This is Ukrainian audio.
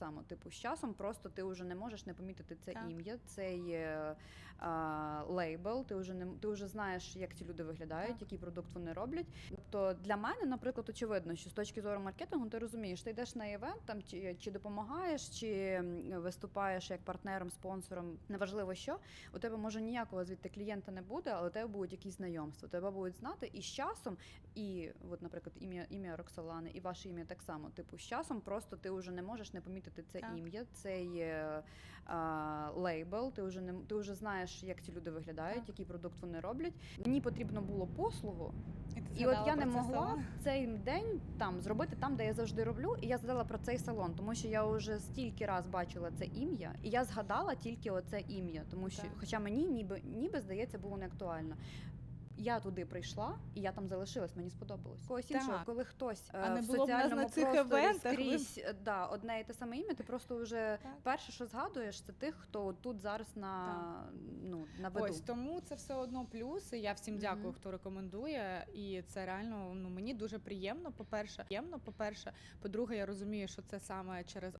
само. Типу, з часом просто ти вже не можеш не помітити це Так. ім'я, цей е, а, лейбл. Ти вже не ти вже знаєш, як ці люди виглядають, Так. який продукт вони роблять. Тобто для мене, наприклад, очевидно, що з точки зору маркетингу ти розумієш, ти йдеш на івент, там чи, чи допомагаєш, чи виступаєш як партнером, спонсором, неважливо що. У тебе може ніякого звідти клієнта не буде, але у тебе будуть якісь знайомства. Тебе будуть знати, і з часом, і от, наприклад, ім'я ім'я Роксолани, і ваше ім'я так само. Типу, з часом просто ти вже не можеш не помітити це Так. ім'я, цей а, лейбл. Ти вже не ти вже знаєш, як ці люди виглядають, Так. який продукт вони роблять. Мені потрібно було послугу, І, і от я не могла салон? цей день там зробити там, де я завжди роблю. І я згадала про цей салон, тому що я вже стільки раз бачила це ім'я, і я згадала тільки оце ім'я, тому що, Так. хоча мені ніби ніби здається, було не актуально. Я туди прийшла, і я там залишилась. Мені сподобалось. Когось Так. іншого, коли хтось А е, не в було нас соціальному на цих просторі скрізь е, да, одне і те саме ім'я. Ти просто вже Так. перше, що згадуєш, це тих, хто тут зараз на ну на виду. Ось тому це все одно плюс. І я всім дякую, хто рекомендує. І це реально ну мені дуже приємно. По перше, приємно. По перше, по-друге, я розумію, що це саме через